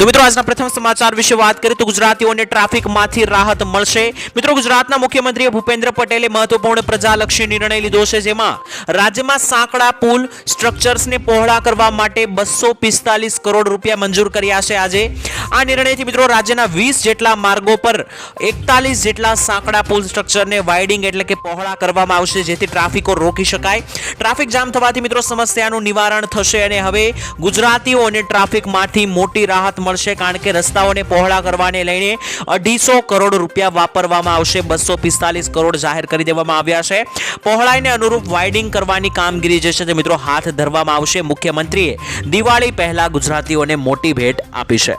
તો મિત્રો, આજના પ્રથમ સમાચાર વિશે વાત કરીએ તો ગુજરાતીઓને ટ્રાફિકમાંથી રાહત મળશે. મિત્રો, ગુજરાતના મુખ્યમંત્રી ભૂપેન્દ્ર પટેલે મહત્વપૂર્ણ પ્રજાલક્ષી નિર્ણય લીધો છે, જેમાં રાજ્યમાં સાંકડા, પુલ સ્ટ્રક્ચર્સને પહોળા કરવા માટે બસો પિસ્તાલીસ કરોડ રૂપિયા મંજૂર કર્યા છે. આજે આ નિર્ણયથી મિત્રો રાજ્યના વીસ જેટલા માર્ગો પર એકતાલીસ જેટલા સાંકડા પુલ સ્ટ્રક્ચરને વાઇડિંગ એટલે કે પહોળા કરવામાં આવશે, જેથી ટ્રાફિકો રોકી શકાય. ટ્રાફિક જામ થવાથી મિત્રો સમસ્યાનું નિવારણ થશે અને હવે ગુજરાતીઓને ટ્રાફિકમાંથી મોટી રાહત મળશે, કારણ કે રસ્તાઓને પહોળા કરવાને લઈને અઢીસો કરોડ રૂપિયા વાપરવામાં આવશે, બસો પિસ્તાલીસ કરોડ જાહેર કરી દેવામાં આવ્યા છે. પહોળાઈને અનુરૂપ વાઇડિંગ કરવાની કામગીરી જે છે તે મિત્રો હાથ ધરવામાં આવશે. મુખ્યમંત્રીએ દિવાળી પહેલા ગુજરાતીઓને મોટી ભેટ આપી છે.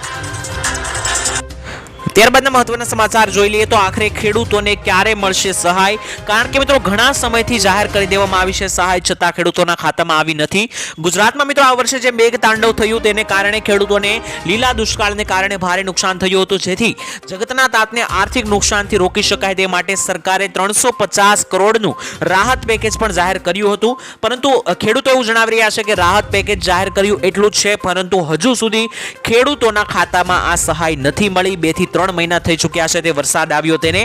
ત્યારબાદના મહત્વના સમાચાર જોઈ લઈએ તો આખરે ખેડૂતોને ક્યારે મળશે સહાય? કારણ કે મિત્રો ઘણા સમયથી જાહેર કરી દેવામાં આવી છે સહાય, છતાં ખેડૂતોના ખાતામાં આવી નથી. ગુજરાતમાં મિત્રો આ વર્ષે જે મેઘ તાંડવ થયું તેને કારણે ખેડૂતોને લીલા દુષ્કાળને કારણે ભારે નુકસાન થયું હતું. જેથી જગતના તાતને આર્થિક નુકસાનથી રોકી શકાય તે માટે સરકારે ત્રણસો પચાસ કરોડનું રાહત પેકેજ પણ જાહેર કર્યું હતું. પરંતુ ખેડૂતો એવું જણાવી રહ્યા છે કે રાહત પેકેજ જાહેર કર્યું એટલું જ છે, પરંતુ હજુ સુધી ખેડૂતોના ખાતામાં આ સહાય નથી મળી. બેથી ત્રણ મહિના થઈ ચૂક્યા છે તે વરસાદ આવ્યો તેને.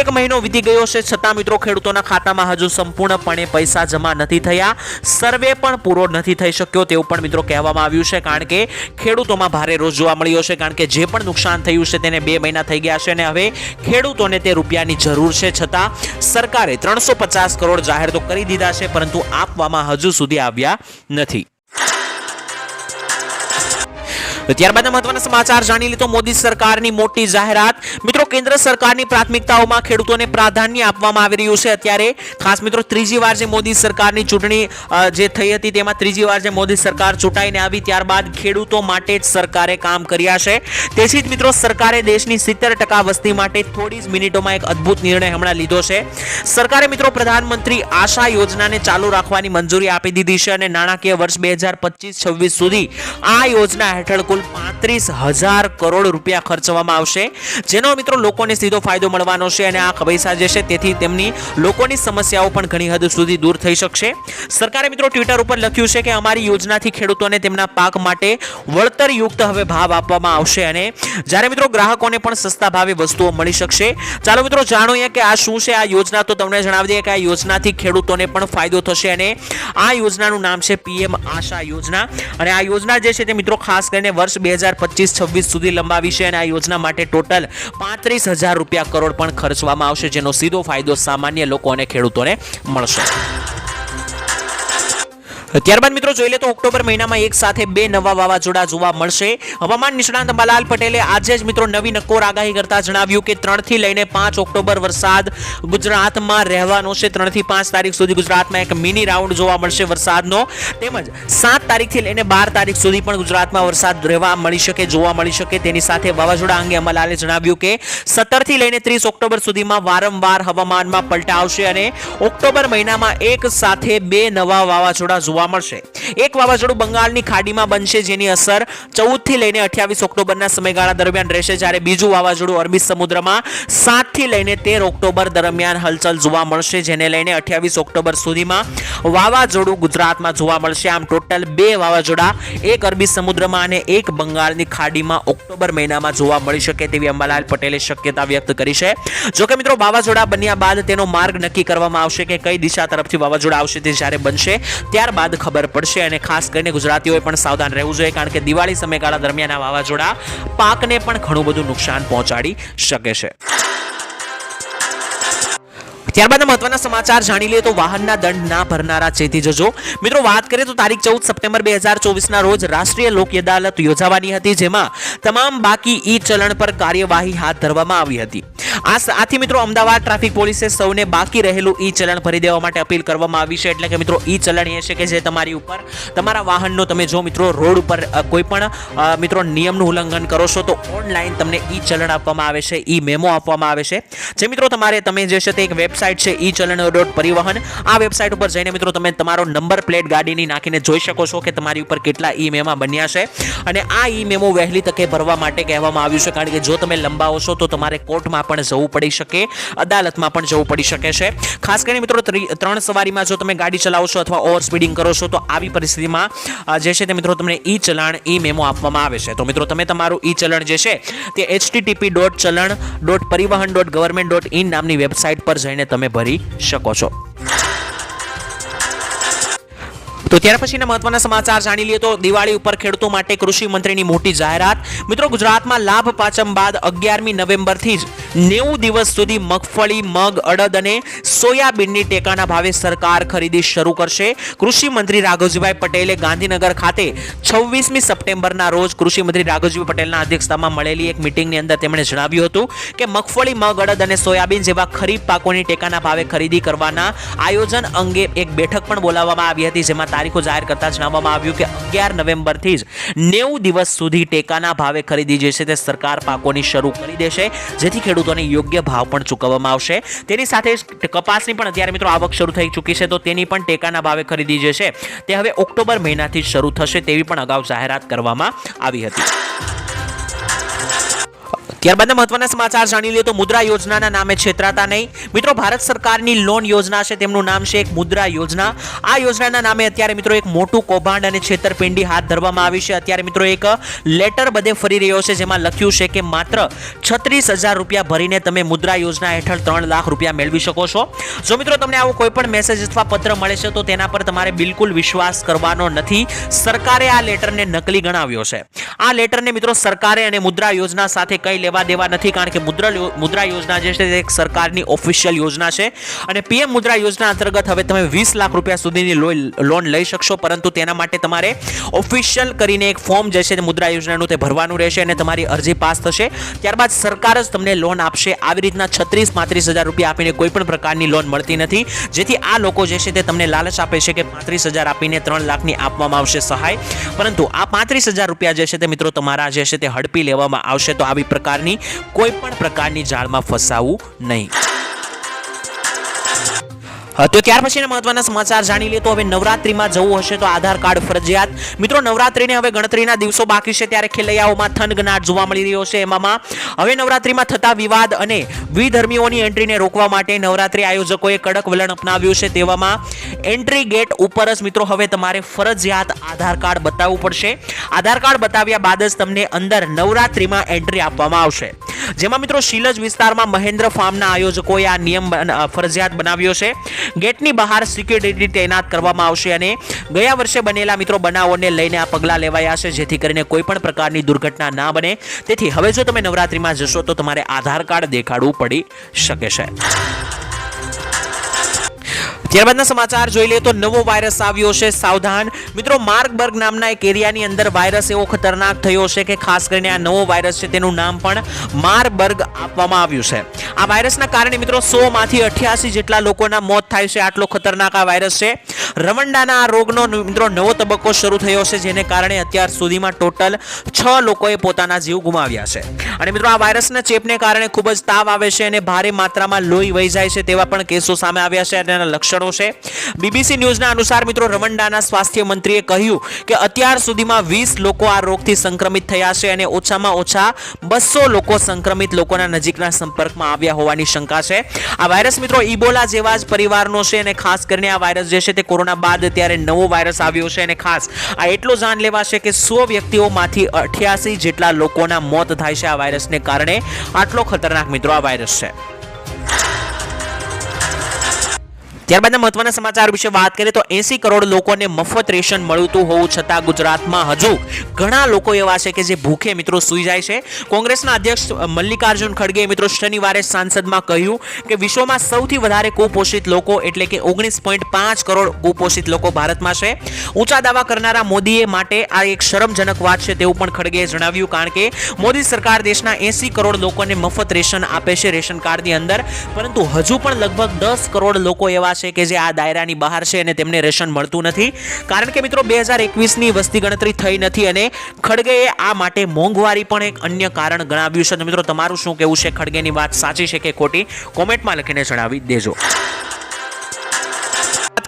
એક મહિનો વીતી ગયો છે, છતાં મિત્રો ખેડૂતોના ખાતામાં હજુ સંપૂર્ણપણે પૈસા જમા નથી થયા. સર્વે પણ પૂરો નથી થઈ શક્યો તેવું પણ મિત્રો કહેવામાં આવ્યું છે, કારણ કે ખેડૂતોમાં ભારે રોજ જોવા મળ્યો છે, કારણ કે જે પણ નુકસાન થયું છે તેને બે મહિના થઈ ગયા છે અને હવે ખેડૂતોને તે રૂપિયાની જરૂર છે, છતાં સરકારે ત્રણસો કરોડ જાહેર તો કરી દીધા છે, પરંતુ આપવામાં હજુ સુધી આવ્યા નથી. તો ત્યારબાદના મહત્વના સમાચાર જાણી લીધો મોદી સરકારની મોટી જાહેરાત. મિત્રો, કેન્દ્ર સરકારની પ્રાથમિકતાઓમાં ખેડૂતોને પ્રાધાન્ય આપવામાં આવી રહ્યું છે. અત્યારે ખાસ મિત્રો, ત્રીજી વાર જે મોદી સરકારની ચૂંટણી જે થઈ હતી તેમાં ત્રીજી વાર જે મોદી સરકાર ચૂંટાઈને આવી, ત્યારબાદ ખેડૂતો માટે જ સરકારે કામ કર્યા છે. તેથી જ મિત્રો, સરકારે દેશની સિત્તેર ટકા વસ્તી માટે થોડી જ મિનિટોમાં એક અદ્ભુત નિર્ણય હમણાં લીધો છે. સરકારે મિત્રો, પ્રધાનમંત્રી આશા યોજનાને ચાલુ રાખવાની મંજૂરી આપી દીધી છે અને નાણાકીય વર્ષ બે હજાર પચીસ છવ્વીસ સુધી આ યોજના હેઠળ કુલ પાંત્રીસ હજાર કરોડ રૂપિયા ખર્ચવામાં આવશે. જેનો મિત્રો લોકોને સીધો ફાયદો મળવાનો છે અને આ પૈસા જે છે. તેથી તેમની લોકોની સમસ્યાઓ પણ ઘણી હદ સુધી દૂર થઈ શકશે. સરકારે મિત્રો ટ્વિટર ઉપર લખ્યું છે કે અમારી યોજનાથી ખેડૂતોને તેમના પાક માટે વળતરયુક્ત હવે ભાવ આપવામાં આવશે અને જ્યારે મિત્રો ગ્રાહકોને પણ સસ્તા ભાવે વસ્તુઓ મળી શકશે. ચાલો મિત્રો જાણીએ કે આ શું છે? આ યોજના તો તમને જણાવી દઈએ કે આ યોજનાથી ખેડૂતોને પણ ફાયદો થશે અને આ યોજનાનું નામ છે પીએમ આશા યોજના. અને આ યોજના જે છે તે મિત્રો ખાસ કરીને વર્ષ બે હજાર પચીસ છવ્વીસ સુધી લંબાવી છે અને આ યોજના માટે ટોટલ પાંત્રીસ હજાર રૂપિયા કરોડ પણ ખર્ચવામાં આવશે, જેનો સીધો ફાયદો સામાન્ય લોકો અને ખેડૂતોને મળશે. ત્યારબાદ મિત્રો જોઈ લે તો ઓક્ટોબર મહિનામાં એક સાથે બે નવા વાવાઝોડા જોવા મળશે. હવામાન નિષ્ણાંત અંબાલાલ પટેલે આજે જ મિત્રો નવી નક્કોર આગાહી કરતા જણાવ્યું કે ત્રણથી લઈને પાંચ ઓક્ટોબર વરસાદ ગુજરાતમાં રહેવાનો છે. ત્રણથી પાંચ તારીખ સુધી ગુજરાતમાં એક મિની રાઉન્ડ જોવા મળશે વરસાદનો. તેમજ સાત તારીખથી લઈને બાર તારીખ સુધી પણ ગુજરાતમાં વરસાદ રહેવા મળી શકે, જોવા મળી શકે. તેની સાથે વાવાઝોડા અંગે અંબાલાલે જણાવ્યું કે સત્તરથી લઈને ત્રીસ ઓક્ટોબર સુધીમાં વારંવાર હવામાનમાં પલટા આવશે અને ઓક્ટોબર મહિનામાં એક સાથે બે નવા વાવાઝોડા જોવા મળશે. એક વાવાઝોડું બંગાળની ખાડીમાં બનશે, જેની અસર ચૌદથી લઈને અઠ્યાવીસ ઓક્ટોબરના સમયગાળા દરમિયાન રહેશે, જ્યારે બીજું વાવાઝોડું અરબી સમુદ્રમાં સાતથી લઈને તેર ઓક્ટોબર દરમિયાન હલચલ જોવા મળશે, જેને લઈને અઠ્યાવીસ ઓક્ટોબર સુધીમાં વાવાઝોડું ગુજરાતમાં જોવા મળશે. આમ ટોટલ બે વાવાઝોડા, એક અરબી સમુદ્રમાં અને એક બંગાળની ખાડીમાં ઓક્ટોબર મહિનામાં જોવા મળી શકે તેવી અંબાલાલ પટેલે શક્યતા વ્યક્ત કરી છે. જોકે મિત્રો, વાવાઝોડા બન્યા બાદ તેનો માર્ગ નક્કી કરવામાં આવશે કે કઈ દિશા તરફથી વાવાઝોડા આવશે તે જ્યારે બનશે, ત્યારબાદ ખબર પડશે અને ખાસ કરીને ગુજરાતીઓએ પણ સાવધાન રહેવું જોઈએ કારણ કે દિવાળી સમયગાળા દરમિયાન આ વાવાઝોડા પાકને પણ ઘણું બધું નુકસાન પહોંચાડી શકે છે. ત્યારબાદ મહત્વના સમાચાર જાણી લઈએ તો વાહનના દંડ ના ભરનારા ચેતી જજો. મિત્રો, વાત કરીએ તો તારીખ ચૌદ સપ્ટેમ્બર બે હજાર ચોવીસના રોજ રાષ્ટ્રીય લોક અદાલત યોજાવાની હતી, જેમાં તમામ બાકી ઈ ચલણ પર કાર્યવાહી હાથ ધરવામાં આવી હતી. આ આથી મિત્રો, અમદાવાદ ટ્રાફિક પોલીસે સૌને બાકી રહેલું ઈ ચલણ ભરી દેવા માટે અપીલ કરવામાં આવી છે. એટલે કે મિત્રો, ઈ ચલણ એ છે કે જે તમારી ઉપર, તમારા વાહનનો તમે જો મિત્રો રોડ ઉપર કોઈ પણ મિત્રો નિયમનું ઉલ્લંઘન કરો છો, તો ઓનલાઈન તમને ઈ ચલણ આપવામાં આવે છે, ઈ મેમો આપવામાં આવે છે. જે મિત્રો, તમારે, તમે જે છે તે એક વેબસાઇટ વેબસાઇટ છે ઈ ચલણ ડોટ પરિવહન. આ વેબસાઇટ ઉપર જઈને મિત્રો તમે તમારો નંબર પ્લેટ ગાડીની નાખીને જોઈ શકો છો કે તમારી ઉપર કેટલા ઈ મેમા બન્યા છે. અને આ ઈ મેમો વહેલી તકે ભરવા માટે કહેવામાં આવ્યું છે, કારણ કે જો તમે લંબાવો છો તો તમારે કોર્ટમાં પણ જવું પડી શકે, અદાલતમાં પણ જવું પડી શકે છે. ખાસ કરીને મિત્રો ત્રી- ત્રણ સવારીમાં જો તમે ગાડી ચલાવો છો અથવા ઓવર સ્પીડિંગ કરો છો તો આવી પરિસ્થિતિમાં જે છે તે મિત્રો તમને ઈ ચલણ ઈ મેમો આપવામાં આવે છે. તો મિત્રો તમે તમારું ઈ ચલણ જે છે તે HTTP dot challan dot Parivahan dot government dot in નામની વેબસાઇટ પર જઈને તમે ભરી શકો છો. તો ત્યાર પછીના મહત્વના સમાચાર જાણી લઈએ તો દિવાળી ઉપર ખેડૂતો માટે કૃષિ મંત્રીની મોટી જાહેરાત. મિત્રો, ગુજરાતમાં લાભ પાંચમ બાદ અગિયારમી નવેમ્બરથી જ નેવું દિવસ સુધી મગફળી, મગ, અડદ અને સોયાબીનની ટેકાના ભાવે સરકાર ખરીદી શરૂ કરશે. કૃષિ મંત્રી રાઘવજીભાઈ પટેલે ગાંધીનગર ખાતે છવ્વીસમી સપ્ટેમ્બરના રોજ કૃષિ મંત્રી રાઘવજીભાઈ પટેલના અધ્યક્ષતામાં મળેલી એક મિટિંગની અંદર તેમણે જણાવ્યું હતું કે મગફળી, મગ, અડદ અને સોયાબીન જેવા ખરીફ પાકોની ટેકાના ભાવે ખરીદી કરવાના આયોજન અંગે એક બેઠક પણ બોલાવવામાં આવી હતી, જેમાં તારીખો જાહેર કરતા જણાવવામાં આવ્યું કે અગિયાર નવેમ્બરથી જ નેવું દિવસ સુધી ટેકાના ભાવે ખરીદી જે છે તે સરકાર પાકોની શરૂ કરી દેશે, જેથી ખેડૂતોને યોગ્ય ભાવ પણ ચૂકવવામાં આવશે. તેની સાથે કપાસની પણ અત્યારે મિત્રો આવક શરૂ થઈ ચૂકી છે, તો તેની પણ ટેકાના ભાવે ખરીદી જે છે તે હવે ઓક્ટોબર મહિનાથી શરૂ થશે તેવી પણ અગાઉ જાહેરાત કરવામાં આવી હતી. ત્યારબાદના મહત્વના સમાચાર જાણી લઈએ તો મુદ્રા યોજનાના નામે છેતરાતા નહીં. મિત્રો, ભારત સરકારની લોન યોજના છે, તેમનું નામ છે એક મુદ્રા યોજના. આ યોજનાના નામે અત્યારે મિત્રો એક મોટું કૌભાંડ અને છેતરપિંડી હાથ ધરવામાં આવી છે. અત્યારે મિત્રો એક લેટર બધે ફરી રહ્યો છે, જેમાં લખ્યું છે કે માત્ર છત્રીસ હજાર રૂપિયા ભરીને તમે મુદ્રા યોજના હેઠળ ત્રણ લાખ રૂપિયા મેળવી શકો છો. જો મિત્રો તમને આવો કોઈ પણ મેસેજ અથવા પત્ર મળે છે, તો તેના પર તમારે બિલકુલ વિશ્વાસ કરવાનો નથી. સરકારે આ લેટરને નકલી ગણાવ્યો છે. આ લેટરને મિત્રો સરકારે અને મુદ્રા યોજના સાથે કઈ લેવા દેવા નથી, કારણ કે મુદ્રા મુદ્રા યોજના જે છે તે એક સરકારની ઓફિશિયલ યોજના છે. અને પીએમ મુદ્રા યોજના અંતર્ગત હવે તમે વીસ લાખ રૂપિયા સુધીની લોન લઈ શકશો, પરંતુ તેના માટે તમારે ઓફિશિયલ કરીને એક ફોર્મ જે છે મુદ્રા યોજનાનું તે ભરવાનું રહેશે અને તમારી અરજી પાસ થશે. ત્યારબાદ સરકાર જ તમને લોન આપશે. આવી રીતના છત્રીસ, પાંત્રીસ હજાર રૂપિયા આપીને કોઈ પણ પ્રકારની લોન મળતી નથી. જેથી આ લોકો જે છે તે તમને લાલચ આપે છે કે પાંત્રીસ હજાર આપીને ત્રણ લાખની આપવામાં આવશે સહાય. પરંતુ આ પાંત્રીસ હજાર રૂપિયા જે છે તે મિત્રો તમારા જે છે તે હડપી લેવામાં આવશે. તો આવી પ્રકારની કોઈ પણ પ્રકારની જાળમાં ફસાવું નહીં. તો ત્યાર પછીના મહત્વના સમાચાર જાણી લે. તો હવે નવરાત્રીમાં જવું હશે તો આધાર કાર્ડ ફરજિયાત. મિત્રો, નવરાત્રીને હવે ગણતરીના દિવસો બાકી છે ત્યારે ખેલૈયાઓમાં થનગનાટ જોવા મળી રહ્યો છે એમાં હવે નવરાત્રીમાં થતા વિવાદ અને વિધર્મીઓની એન્ટ્રીને રોકવા માટે નવરાત્રી આયોજકોએ કડક વલણ અપનાવ્યું છે તેવામાં. એન્ટ્રી ગેટ ઉપર જ મિત્રો, હવે તમારે ફરજિયાત આધાર કાર્ડ બતાવવું પડશે. આધાર કાર્ડ બતાવ્યા બાદ જ તમને અંદર નવરાત્રીમાં એન્ટ્રી આપવામાં આવશે. જેમાં મિત્રો, શીલજ વિસ્તારમાં મહેન્દ્ર ફાર્મના આયોજકોએ આ નિયમ ફરજિયાત બનાવ્યો છે. ગેટની બહાર સિક્યુરિટી તૈનાત કરવામાં આવશે અને ગયા વર્ષે બનેલા મિત્રો બનાવોને લઈને આ પગલાં લેવાયા છે, જેથી કરીને કોઈ પણ પ્રકારની દુર્ઘટના ના બને. તેથી હવે જો તમે નવરાત્રીમાં જશો તો તમારે આધાર કાર્ડ દેખાડવું પડી શકે છે. ત્યારબાદના સમાચાર જોઈ લઈએ તો નવો વાયરસ આવ્યો છે સાવધાન. મિત્રો માર્કબર્ગ નામના એક એરિયાની અંદર વાયરસ એવો ખતરનાક થયો છે કે ખાસ કરીને આ નવો વાયરસ છે તેનું નામ પણ મારબર્ગ આપવામાં આવ્યું છે. આ વાયરસના કારણે મિત્રો સો માંથી અઠ્યાસી જેટલા લોકોના મોત થાય છે. આટલો ખતરનાક આ વાયરસ છે. રમંડાના આ રોગનો મિત્રો, નવો તબક્કો શરૂ થયો છે, જેને કારણે અત્યાર સુધીમાં ટોટલ છ લોકોએ પોતાના જીવ ગુમાવ્યા છે. અને મિત્રો, આ વાયરસના ચેપને કારણે ખૂબ જ તાવ આવે છે અને ભારે માત્રામાં લોહી વહી જાય છે તેવા પણ કેસો સામે આવ્યા છે અને તેના લક્ષણો છે. બીબીસી ન્યૂઝના અનુસાર મિત્રો રવંડાના સ્વાસ્થ્ય મંત્રીએ કહ્યું કે અત્યાર સુધીમાં વીસ લોકો આ રોગથી સંક્રમિત થયા છે અને ઓછામાં ઓછા બસો લોકો સંક્રમિત લોકોના નજીકના સંપર્કમાં આવ્યા હોવાની શંકા છે. આ વાયરસ મિત્રો ઇબોલા જેવા જ પરિવારનો છે અને ખાસ કરીને આ વાયરસ જે છે તે કોરોના બાદ ત્યારે નવો વાયરસ આવ્યો છે અને ખાસ આ એટલો જાનલેવા છે કે સો વ્યક્તિઓમાંથી અઠ્યાસી જેટલા લોકોના મોત થાય છે આ વાયરસને કારણે. આટલો ખતરનાક મિત્રો આ વાયરસ છે. ત્યારબાદના મહત્વના સમાચાર વિશે વાત કરીએ તો એસી કરોડ લોકોને મફત રેશન મળતું હોવું છતાં ગુજરાતમાં હજુ ઘણા લોકો એવા છે કે જે ભૂખે મિત્રો સૂઈ જાય છે. કોંગ્રેસના અધ્યક્ષ મલ્લિકાર્જુન ખડગે મિત્રો શનિવારે સાંસદમાં કહ્યું કે વિશ્વમાં સૌથી વધારે કુપોષિત લોકો એટલે કે ઓગણીસ પોઈન્ટ પાંચ કરોડ કુપોષિત લોકો ભારતમાં છે. ઊંચા દાવા કરનારા મોદીએ માટે આ એક શરમજનક વાત છે તેવું પણ ખડગેએ જણાવ્યું કારણ કે મોદી સરકાર દેશના એસી કરોડ લોકોને મફત રેશન આપે છે રેશન કાર્ડની અંદર. પરંતુ હજુ પણ લગભગ દસ કરોડ લોકો એવા છે કે જે આ દાયરાની બહાર છે અને તેમને રેશન મળતું નથી. કારણ કે મિત્રો, બે હજાર એકવીસની વસ્તી ગણતરી થઈ નથી અને ખડગેએ આ માટે મોંઘવારી પણ એક અન્ય કારણ ગણાવ્યું છે. તો મિત્રો, તમારું શું કહેવું છે? ખડગેની વાત સાચી છે કે ખોટી? કોમેન્ટમાં લખીને જણાવી દેજો.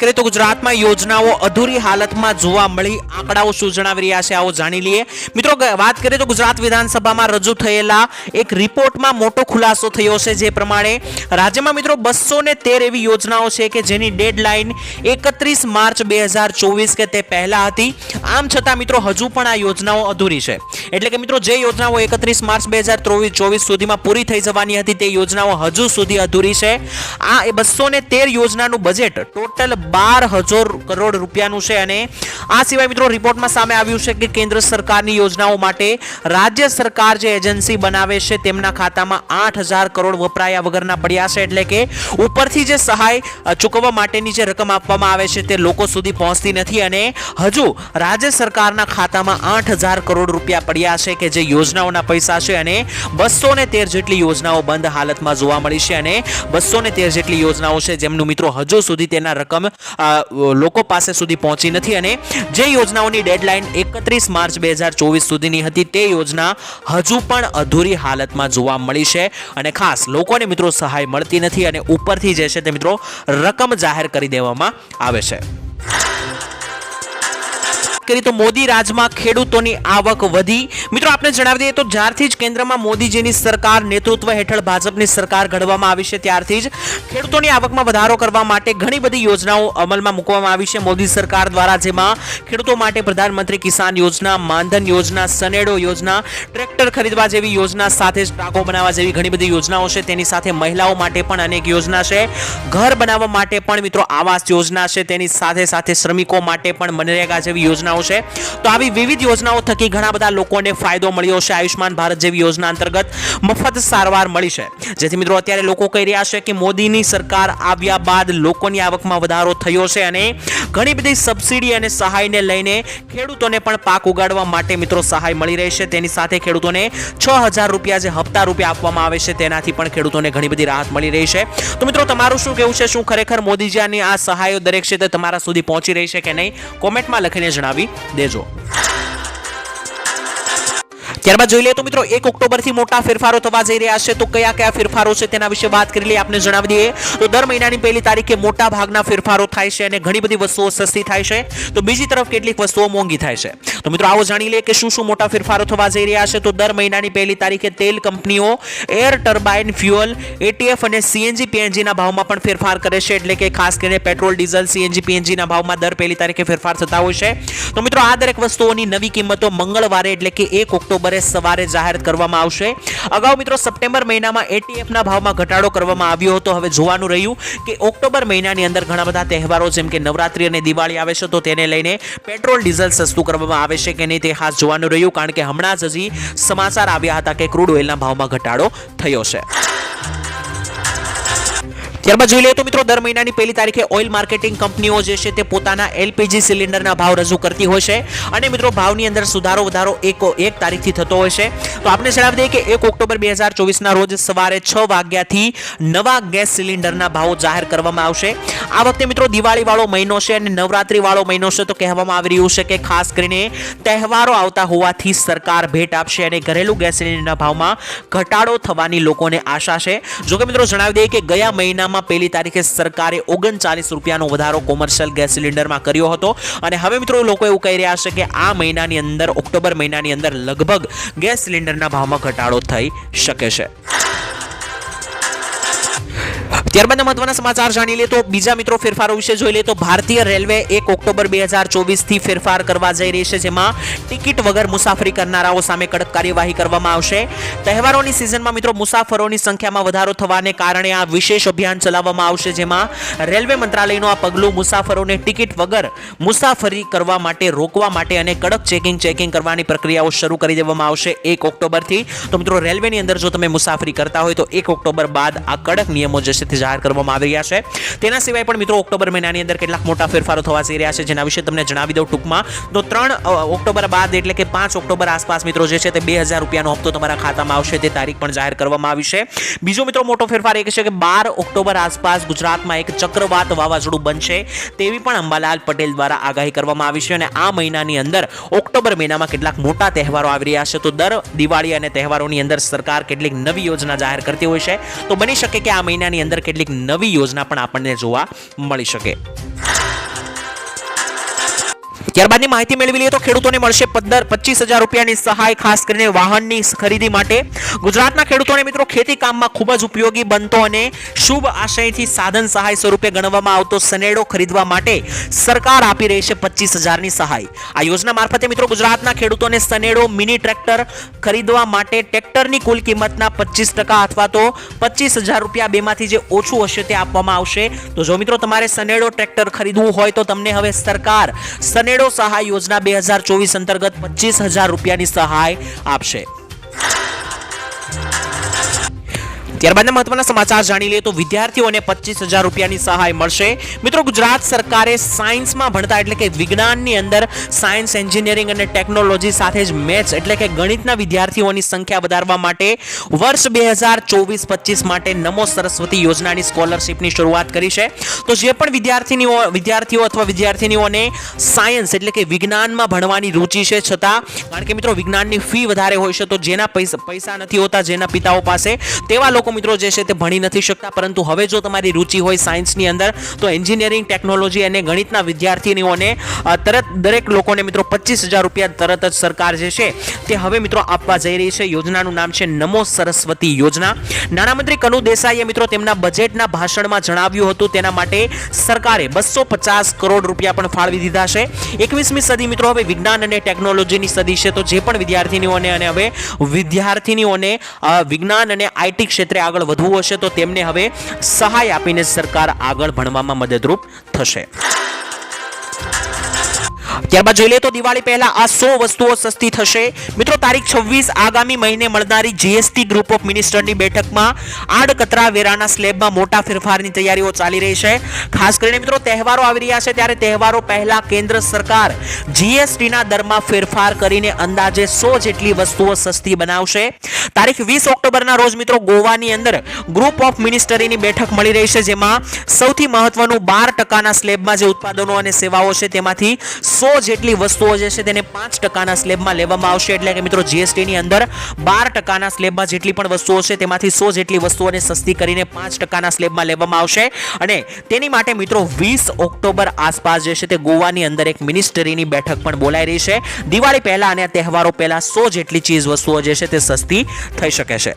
કરીએ તો ગુજરાતમાં યોજનાઓ અધૂરી હાલતમાં જોવા મળી. આંકડાઓ શું જણાવી રહ્યા છે આવો જાણી લઈએ. મિત્રો વાત કરીએ તો ગુજરાત વિધાનસભામાં રજૂ થયેલા એક રિપોર્ટમાં મોટો ખુલાસો થયો છે જે પ્રમાણે રાજ્યમાં મિત્રો બસો ને તેર એવી યોજનાઓ છે કે જેની ડેડલાઇન એકત્રીસ માર્ચ બે હજાર ચોવીસ કે તે પહેલા હતી. આમ છતાં મિત્રો હજુ પણ આ યોજનાઓ અધૂરી છે. એટલે કે મિત્રો જે યોજનાઓ એકત્રીસ માર્ચ બે હજાર ચોવીસ સુધીમાં પૂરી થઈ જવાની હતી તે યોજનાઓ હજુ સુધી અધૂરી છે. આ બસો ને તેર યોજનાનું બજેટ ટોટલ બાર હજાર કરોડ રૂપિયાનું છે અને આ સિવાય મિત્રો રિપોર્ટમાં સામે આવ્યું છે કે કેન્દ્ર સરકારની યોજનાઓ માટે રાજ્ય સરકાર જે એજન્સી બનાવે છે તેમના ખાતામાં આઠ હજાર કરોડ વપરાયા વગરના પડ્યા છે એટલે કે ઉપરથી જે સહાય ચૂકવવા માટેની જે રકમ આપવામાં આવે છે તે લોકો સુધી પહોંચતી નથી અને હજુ રાજ્ય સરકારના ખાતામાં આઠ હજાર કરોડ રૂપિયા પડ્યા છે કે જે યોજનાઓના પૈસા છે અને બસો તેર જેટલી યોજનાઓ બંધ હાલતમાં જોવા મળી છે અને બસો તેર જેટલી યોજનાઓ છે જેમનું મિત્રો હજુ સુધી તેના રકમ લોકો પાસે સુધી પહોંચી નથી અને જે યોજનાઓની ડેડલાઇન એકત્રીસ માર્ચ બે હજાર ચોવીસ સુધીની હતી તે યોજના હજુ પણ અધૂરી હાલતમાં જોવા મળી છે અને ખાસ લોકોને મિત્રો સહાય મળતી નથી અને ઉપરથી જે છે તે મિત્રો રકમ જાહેર કરી દેવામાં આવે છે. કરીએ તો મોદી રાજમાં ખેડૂતોની આવક વધી. મિત્રો આપણે જણાવી દઈએ તો જ્યારથી જ કેન્દ્રમાં મોદીજીની સરકાર, નેતૃત્વ હેઠળ ભાજપની સરકાર ઘડવામાં આવી છે, ત્યારથી જ ખેડૂતોની આવકમાં વધારો કરવા માટે ઘણી બધી યોજનાઓ અમલમાં મૂકવામાં આવી છે. મોદી સરકાર દ્વારા જેમાં ખેડૂતો માટે પ્રધાનમંત્રી કિસાન યોજના, માનધન યોજના, સનેડો યોજના, ટ્રેક્ટર ખરીદવા જેવી યોજના, સાથે જ બનાવવા જેવી ઘણી બધી યોજનાઓ છે. તેની સાથે મહિલાઓ માટે પણ અનેક યોજના છે. ઘર બનાવવા માટે પણ મિત્રો આવાસ યોજના છે. તેની સાથે સાથે શ્રમિકો માટે પણ મનરેગા જેવી યોજનાઓ છે. તો આવી વિવિધ યોજનાઓ થકી ઘણા બધા લોકોને ફાયદો મળ્યો છે. આયુષ્માન ભારત જેવી યોજના અંતર્ગત મફત સારવાર મળી છે. જેથી મિત્રો અત્યારે લોકો કહી રહ્યા છે કે મોદીની સરકાર આવ્યા બાદ લોકોની આવકમાં વધારો થયો છે અને ઘણી બધી સબસિડી અને સહાયને લઈને ખેડૂતોને પણ પાક ઉગાડવા માટે મિત્રો સહાય મળી રહી છે. તેની સાથે ખેડૂતોને છ હજાર રૂપિયા જે હપ્તા રૂપિયા આપવામાં આવે છે તેનાથી પણ ખેડૂતોને ઘણી બધી રાહત મળી રહી છે. તો મિત્રો તમારું શું કહેવું છે? શું ખરેખર મોદીજીની આ સહાયો દરેક ક્ષેત્રે તમારા સુધી પહોંચી રહી છે કે નહીં? કોમેન્ટમાં લખીને જણાવી. દેજો ત્યારબાદ જોઈ લઈએ તો મિત્રો, એક ઓક્ટોબરથી મોટા ફેરફારો થવા જઈ રહ્યા છે. તો કયા કયા ફેરફારો છે તેના વિશે વાત કરી લઈએ. આપને જણાવી દઈએ. તો દર મહિનાની પહેલી તારીખે મોટા ભાગના ફેરફારો થાય છે અને ઘણી બધી વસ્તુઓ સસ્તી થાય છે. તો બીજી તરફ કેટલીક વસ્તુઓ મોંઘી થાય છે. તો મિત્રો, આવો જાણી લઈએ કે શું શું મોટા ફેરફારો થવા જઈ રહ્યા છે. તો દર મહિનાની પહેલી તારીખે તેલ કંપનીઓ એર ટર્બાઇન, ફ્યુઅલ, એટીએફ અને સીએનજી પીએનજીના ભાવમાં પણ ફેરફાર કરે છે. એટલે કે ખાસ કરીને પેટ્રોલ, ડીઝલ, સીએનજી પીએનજીના ભાવમાં દર પહેલી તારીખે ફેરફાર થતા હોય છે. તો મિત્રો, આ દરેક વસ્તુઓની નવી કિંમતો મંગળવારે એટલે કે એક ઓક્ટોબરે સવારે જાહેર કરવામાં આવશે. અગાઉ મિત્રો સપ્ટેમ્બર મહિનામાં એટીએફના ભાવમાં ઘટાડો કરવામાં આવ્યો હતો. હવે જોવાનું રહ્યું કે ઓક્ટોબર મહિનાની અંદર ઘણા બધા તહેવારો, જેમ કે નવરાત્રી અને દિવાળી આવે છે, તો તેને લઈને પેટ્રોલ, ડીઝલ સસ્તું કરવામાં આવે છે કે નહીં તે ખાસ જોવાનું રહ્યું, કારણ કે હમણાં જ હજી સમાચાર આવ્યા હતા કે ક્રૂડ ઓઇલના ભાવમાં ઘટાડો થયો છે. ત્યારબાદ જોઈ લઈએ તો મિત્રો, દર મહિનાની પહેલી તારીખે ઓઇલ માર્કેટિંગ કંપનીઓ જે છે તે પોતાના એલપીજી સિલિન્ડરના ભાવ રજૂ કરતી હોય છે. અને મિત્રો, ભાવની અંદર સુધારો વધારો એક એક તારીખથી થતો હોય છે. તો આપણે જણાવી દઈએ કે એક ઓક્ટોબર બે હજાર ચોવીસના રોજ સવારે છ વાગ્યાથી નવા ગેસ સિલિન્ડરના ભાવો જાહેર કરવામાં આવશે. આ વખતે મિત્રો, દિવાળીવાળો મહિનો છે અને નવરાત્રિવાળો મહિનો છે. તો કહેવામાં આવી રહ્યું છે કે ખાસ કરીને તહેવારો આવતા હોવાથી સરકાર ભેટ આપશે અને ઘરેલું ગેસ સિલિન્ડરના ભાવમાં ઘટાડો થવાની લોકોને આશા છે. જોકે મિત્રો, જણાવી દઈએ કે ગયા મહિનામાં પહેલી તારીખે સરકારે ઓગણચાલીસ રૂપિયાનો વધારો કોમર્શિયલ ગેસ સિલિન્ડરમાં કર્યો હતો. અને હવે મિત્રો લોકો એવું કહી રહ્યા છે કે આ મહિનાની અંદર, ઓક્ટોબર મહિનાની અંદર લગભગ ગેસ સિલિન્ડરના ભાવમાં ઘટાડો થઈ શકે છે. ત્યારબાદ મહત્વના સમાચાર જાણી લે તો બીજા મિત્રો ફેરફારો વિશે જોઈ લઈએ તો ભારતીય રેલવે એક ઓક્ટોબર બે હજાર ચોવીસથી ફેરફાર કરવા જઈ રહી છે, જેમાં ટિકિટ વગર મુસાફરી કરનારાઓ સામે કડક કાર્યવાહી કરવામાં આવશે. તહેવારોની સિઝનમાં મિત્રો મુસાફરોની સંખ્યામાં વધારો થવાને કારણે આ વિશેષ અભિયાન ચલાવવામાં આવશે, જેમાં રેલવે મંત્રાલયનું આ પગલું મુસાફરોને ટિકિટ વગર મુસાફરી કરવા માટે રોકવા માટે અને કડક ચેકિંગ ચેકિંગ કરવાની પ્રક્રિયાઓ શરૂ કરી દેવામાં આવશે એક ઓક્ટોબરથી. તો મિત્રો રેલવેની અંદર જો તમે મુસાફરી કરતા હોય તો એક ઓક્ટોબર બાદ આ કડક નિયમો જે છે તે જાહેર કરવામાં આવી રહ્યા છે. તેના સિવાય પણ મિત્રો ઓક્ટોબર મહિનાની અંદર કેટલાક મોટા ફેરફારો થવા જઈ રહ્યા છે, જેના વિશે તમને જણાવી દઉં ટૂંકમાં. તો ત્રણ ઓક્ટોબર બાદ એટલે કે પાંચ ઓક્ટોબર આસપાસ મિત્રો જે છે તે બે હજાર રૂપિયાનો હપ્તો તમારા ખાતામાં આવશે, તે તારીખ પણ જાહેર કરવામાં આવી છે. બીજો મિત્રો મોટો ફેરફાર એ છે કે બાર ઓક્ટોબર આસપાસ ગુજરાતમાં એક ચક્રવાત વાવાઝોડું બનશે, તેવી પણ અંબાલાલ પટેલ દ્વારા આગાહી કરવામાં આવી છે અને આ મહિનાની અંદર ઓક્ટોબર મહિનામાં કેટલાક મોટા તહેવારો આવી રહ્યા છે. તો દર દિવાળી અને તહેવારોની અંદર સરકાર કેટલીક નવી યોજના જાહેર કરતી હોય છે. તો બની શકે કે આ મહિનાની અંદર કેટલીક નવી યોજના પણ આપણને જોવા મળી શકે. ત્યારબાદની માહિતી મેળવી લઈએ તો ખેડૂતોને મળશે પંદર પચીસ હજાર રૂપિયાની સહાય, ખાસ કરીને વાહનની ખરીદી માટે. ગુજરાતના ખેડૂતોને મિત્રો ખેતી કામમાં ખૂબ જ ઉપયોગી બનતો અને શુભ આશયથી સાધન સહાય સ્વરૂપે ગણવામાં આવતો સનેડો ખરીદવા માટે સરકાર આપી રહી છે પચીસ હજારની સહાય. આ યોજના મારફતે મિત્રો ગુજરાતના ખેડૂતોને સનેડો, મિની ટ્રેક્ટર ખરીદવા માટે ટ્રેક્ટરની કુલ કિંમતના પચીસ ટકા અથવા તો પચીસ હજાર રૂપિયા બેમાંથી જે ઓછું હશે તે આપવામાં આવશે. તો જો મિત્રો તમારે સનેડો ટ્રેક્ટર ખરીદવું હોય તો તમને હવે સરકાર સનેડો સહાય યોજના બે હજાર ચોવીસ અંતર્ગત પચીસ હજાર રૂપિયાની સહાય આપશે. ત્યારબાદના મહત્વના સમાચાર જાણી લઈએ તો વિદ્યાર્થીઓને પચીસ હજાર રૂપિયાની સહાય મળશે. મિત્રો, ગુજરાત સરકારે સાયન્સમાં ભણતા એટલે કે વિજ્ઞાનની અંદર સાયન્સ, એન્જિનિયરિંગ અને ટેકનોલોજી સાથે જ મેથ્સ એટલે કે ગણિતના વિદ્યાર્થીઓની સંખ્યા વધારવા માટે વર્ષ બે હજાર ચોવીસ પચીસ માટે નમો સરસ્વતી યોજનાની સ્કોલરશિપની શરૂઆત કરી છે. તો જે પણ વિદ્યાર્થીનીઓ, વિદ્યાર્થીઓ અથવા વિદ્યાર્થીનીઓને સાયન્સ એટલે કે વિજ્ઞાનમાં ભણવાની રુચિ છે છતાં, કારણ કે મિત્રો, વિજ્ઞાનની ફી વધારે હોય છે તો જેના પૈસા પૈસા નથી હોતા, જેના પિતાઓ પાસે, તેવા લોકો મિત્રો જે છે તે ભણી નથી શકતા, પરંતુ હવે જો તમારી રુચિ હોય સાયન્સની અંદર, તો એન્જિનિયરિંગ, ટેકનોલોજી અને ગણિતના વિદ્યાર્થીનીઓને તરત દરેક લોકોને મિત્રો પચીસ હજાર રૂપિયા તરત જ સરકાર જે છે તે હવે મિત્રો આપવા જઈ રહી છે. યોજનાનું નામ છે નમો સરસ્વતી યોજના. નાણામંત્રી કનુ દેસાઈએ મિત્રો તેમના બજેટના ભાષણમાં જણાવ્યું હતું, તેના માટે સરકારે બસો પચાસ કરોડ રૂપિયા પણ ફાળવી દીધા છે. એકવીસમી સદી મિત્રો હવે વિજ્ઞાન અને ટેકનોલોજીની સદી છે, તો જે પણ વિદ્યાર્થીનીઓને અને હવે વિદ્યાર્થીનીઓને વિજ્ઞાન અને આઈટી ક્ષેત્રે આગળ વધવું હશે તો તેમને હવે સહાય આપીને સરકાર આગળ ભણવામાં મદદરૂપ થશે. ત્યારબાદ જોઈ લઈએ તો દિવાળી પહેલા આ સો વસ્તુઓ સસ્તી થશે. મિત્રો, તારીખ છવ્વીસ આગામી મહિને મળનારી જીએસટી ગ્રુપ ઓફ મિનિસ્ટરની બેઠકમાં આડકતરા વેરાના સ્લેબમાં મોટા ફેરફારની તૈયારીઓ ચાલી રહી છે. ખાસ કરીને મિત્રો, તહેવારો આવી રહ્યા છે ત્યારે તહેવારો પહેલા કેન્દ્ર સરકાર જીએસટીના દરમાં ફેરફાર કરીને અંદાજે સો જેટલી વસ્તુઓ સસ્તી બનાવશે. તારીખ વીસ ઓક્ટોબરના રોજ મિત્રો, ગોવાની અંદર ગ્રુપ ઓફ મિનિસ્ટરીની બેઠક મળી રહી છે, જેમાં સૌથી મહત્વનું બાર ટકાના સ્લેબમાં જે ઉત્પાદનો અને સેવાઓ છે, તેમાંથી સો જેટલી વસ્તુઓ જે છે તેને પાંચ ટકાના સ્લેબમાં લેવામાં આવશે. એટલે કે મિત્રો જીએસટીની અંદર બાર ટકાના સ્લેબમાં જેટલી પણ વસ્તુઓ છે તેમાંથી સો જેટલી વસ્તુઓને સસ્તી કરીને પાંચ ટકાના સ્લેબમાં લેવામાં આવશે. અને તેની માટે મિત્રો, વીસ ઓક્ટોબર આસપાસ જે છે તે ગોવાની અંદર એક મિનિસ્ટરીની બેઠક પણ બોલાઈ રહી છે. દિવાળી પહેલા અને તહેવારો પહેલાં સો જેટલી ચીજ વસ્તુઓ જે છે તે સસ્તી થઈ શકે છે.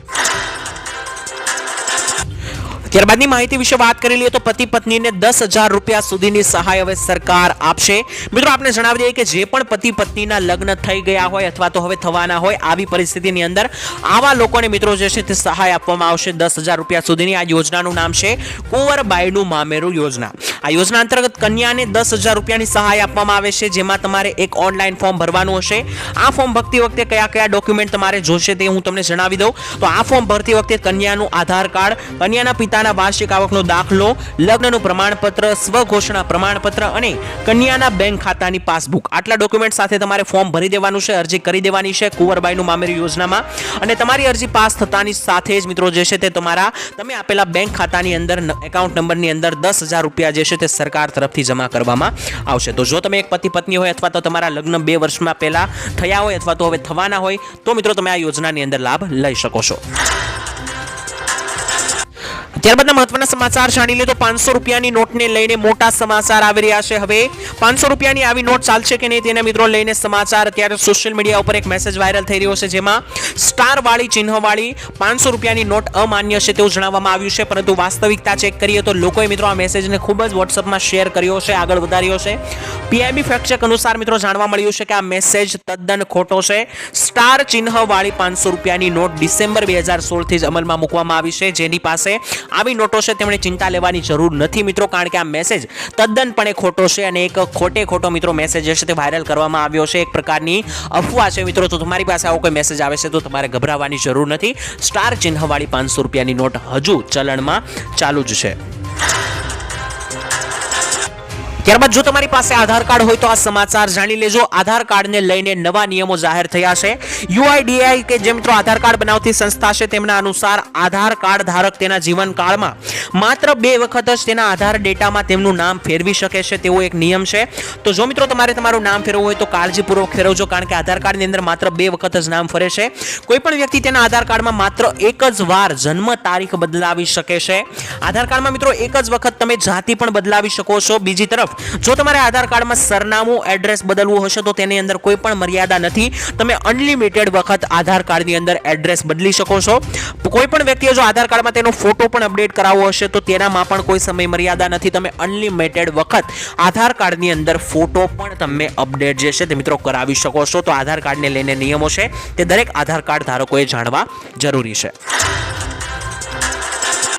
ત્યારબાદની માહિતી વિશે વાત કરી લઈએ તો પતિ પત્નીને દસ હજાર રૂપિયા સુધીની સહાય હવે સરકાર આપશે. મિત્રો આપણે જણાવી દઈએ કે જે પણ પતિ પત્નીના લગ્ન થઈ ગયા હોય અથવા તો હવે થવાના હોય આવી પરિસ્થિતિની અંદર આવા લોકોને મિત્રો જે છે તે સહાય આપવામાં આવશે દસ હજાર રૂપિયા સુધીની. આ યોજનાનું નામ છે કુંવરબાઈનું મામેરું યોજના. આ યોજના અંતર્ગત કન્યાને દસ હજાર રૂપિયાની સહાય આપવામાં આવે છે, જેમાં તમારે એક ઓનલાઈન ફોર્મ ભરવાનું હશે. આ ફોર્મ ભરતી વખતે કયા કયા ડોક્યુમેન્ટ તમારે જોશે તે હું તમને જણાવી દઉં. તો આ ફોર્મ ભરતી વખતે કન્યાનું આધાર કાર્ડ, કન્યાના પિતાના વાર્ષિક આવકનો દાખલો, લગ્નનું પ્રમાણપત્ર, સ્વઘોષણા પ્રમાણપત્ર અને કન્યાના બેંક ખાતાની પાસબુક. આટલા ડોક્યુમેન્ટ સાથે તમારે ફોર્મ ભરી દેવાનું છે, અરજી કરી દેવાની છે કુંવરબાઈનું મામેરી યોજનામાં. અને તમારી અરજી પાસ થતાની સાથે જ મિત્રો જે છે તે તમારા, તમે આપેલા બેંક ખાતાની અંદર એકાઉન્ટ નંબરની અંદર દસ હજાર રૂપિયા જે છે તે સરકાર તરફથી જમા કરવામાં આવશે. તો જો તમે એક પતિ પત્ની હોય અથવા તો તમારા લગ્ન બે વર્ષમાં પહેલા થયા હોય અથવા તો હવે થવાના હોય, તો મિત્રો તમે આ યોજનાની અંદર લાભ લઈ શકો છો. ત્યારબાદના મહત્વના સમાચાર જાણી લે તો પાંચસો રૂપિયાની નોટને લઈને મોટા સમાચાર આવી રહ્યા છે. હવે પાંચસો રૂપિયાની આવી નોટ ચાલશે કે નહીં તેના મિત્રો લઈને સમાચાર અત્યારે સોશિયલ મીડિયા ઉપર એક મેસેજ વાયરલ થઈ રહ્યો છે જેમાં સ્ટાર વાળી ચિહ્નવાળી પાંચસો રૂપિયાની નોટ અમાન્ય છે તેવું જણાવવામાં આવ્યું છે. પરંતુ વાસ્તવિકતા ચેક કરીએ તો લોકોએ મિત્રો આ મેસેજને ખૂબ જ વોટ્સઅપમાં શેર કર્યો છે, આગળ વધાર્યો છે. પીઆઈબી ફેક્ટ અનુસાર મિત્રો જાણવા મળ્યું છે કે આ મેસેજ તદ્દન ખોટો છે. સ્ટાર ચિહ્નવાળી પાંચસો રૂપિયાની નોટ ડિસેમ્બર બે હજાર સોળથી જ અમલમાં મૂકવામાં આવી છે. જેની પાસે આવી નોટો છે, તેમણે ચિંતા લેવાની જરૂર નથી મિત્રો, કારણ કે આ મેસેજ તદ્દનપણે ખોટો છે અને એક ખોટે ખોટો મિત્રો મેસેજ છે તે વાયરલ કરવામાં આવ્યો છે. એક પ્રકારની અફવા છે મિત્રો, તો તમારી પાસે આવો કોઈ મેસેજ આવે છે તો તમારે ગભરાવાની જરૂર નથી. સ્ટાર ચિહ્નવાળી પાંચસો રૂપિયાની નોટ હજુ ચલણમાં ચાલુ જ છે. ત્યારબાદ જો તમારી પાસે આધાર કાર્ડ હોય તો આ સમાચાર જાણી લેજો. આધાર કાર્ડને લઈને નવા નિયમો જાહેર થયા છે. યુઆઈડીઆઈ કે જે મિત્રો આધાર કાર્ડ બનાવતી સંસ્થા છે, તેમના અનુસાર આધાર કાર્ડ ધારક તેના જીવનકાળમાં માત્ર બે વખત જ તેના આધાર ડેટામાં તેમનું નામ ફેરવી શકે છે, તેવો એક નિયમ છે. તો જો મિત્રો તમારે તમારું નામ ફેરવવું હોય તો કાળજીપૂર્વક ફેરવજો, કારણ કે આધાર કાર્ડની અંદર માત્ર બે વખત જ નામ ફરે છે. કોઈ પણ વ્યક્તિ તેના આધાર કાર્ડમાં માત્ર એક જ વાર જન્મ તારીખ બદલાવી શકે છે. આધાર કાર્ડમાં મિત્રો એક જ વખત તમે જાતિ પણ બદલાવી શકો છો. બીજી તરફ વાત. જો તમારે આધાર કાર્ડમાં સરનામું એડ્રેસ બદલવું હશે તો તેની અંદર કોઈ પણ મર્યાદા નથી. તમે અનલિમિટેડ વખત આધાર કાર્ડની અંદર એડ્રેસ બદલી શકો છો. કોઈ પણ વ્યક્તિએ જો આધાર કાર્ડમાં તેનો ફોટો પણ અપડેટ કરાવવો હશે તો તેનામાં પણ કોઈ સમય મર્યાદા નથી. તમે અનલિમિટેડ વખત આધાર કાર્ડની અંદર ફોટો પણ તમે અપડેટ જે છે તે મિત્રો કરાવી શકો છો. તો આધાર કાર્ડને લઈને નિયમો છે તે દરેક આધાર કાર્ડ ધારકોએ જાણવા જરૂરી છે.